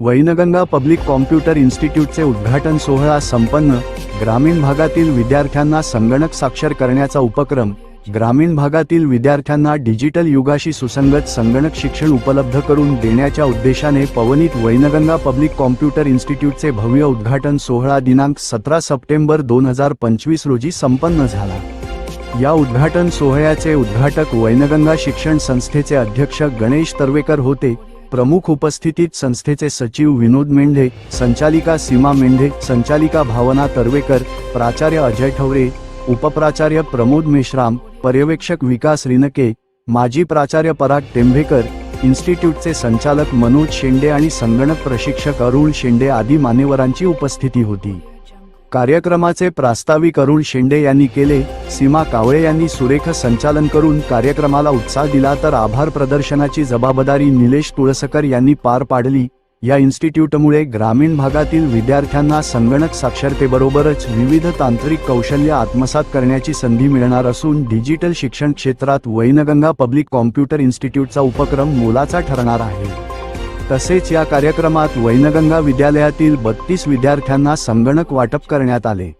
Wainganga public computer इन्स्टिट्यूटचे उद्घाटन सोहळा संपन्न. ग्रामीण भागातील विद्यार्थ्यांना संगणक साक्षर करण्याचा उपक्रम. ग्रामीण भागातील विद्यार्थ्यांना डिजिटल युगाशी सुसंगत संगणक शिक्षण उपलब्ध करून देण्याच्या उद्देशाने पवनीत वैनगंगा पब्लिक कॉम्प्युटर इन्स्टिट्यूटचे भव्य उद्घाटन सोहळा दिनांक सतरा सप्टेंबर दोन हजार पंचवीस रोजी संपन्न झाला. या उद्घाटन सोहळ्याचे उद्घाटक वैनगंगा शिक्षण संस्थेचे अध्यक्ष गणेश तर्वेकर होते. प्रमुख उपस्थितीत संस्थेचे सचिव विनोद मेंढे संचालिका सीमा मेंढे संचालिका भावना तर्वेकर प्राचार्य अजय ठवरे उपप्राचार्य प्रमोद मेश्राम पर्यवेक्षक विकास रिनके माजी प्राचार्य पराग टेंभेकर इन्स्टिट्यूटचे संचालक मनोज शेंडे आणि संगणक प्रशिक्षक अरुण शेंडे आदी मान्यवरांची उपस्थिती होती. कार्यक्रमाचे प्रास्ताविक अरुण शेंडे यांनी केले सीमा कावळे यांनी सुरेख संचालन करून कार्यक्रमाला उत्साह दिला तर आभार प्रदर्शनाची जबाबदारी निलेश तुळसकर यांनी पार पाडली. या इन्स्टिट्यूटमुळे ग्रामीण भागातील विद्यार्थ्यांना संगणक साक्षरतेबरोबरच विविध तांत्रिक कौशल्य आत्मसात करण्याची संधी मिळणार असून डिजिटल शिक्षण क्षेत्रात वैनगंगा पब्लिक कॉम्प्युटर इन्स्टिट्यूटचा उपक्रम मोलाचा ठरणार आहे. तसेच या कार्यक्रमात वैनगंगा विद्यालयातील बत्तीस विद्यार्थ्यांना संगणक वाटप करण्यात आले.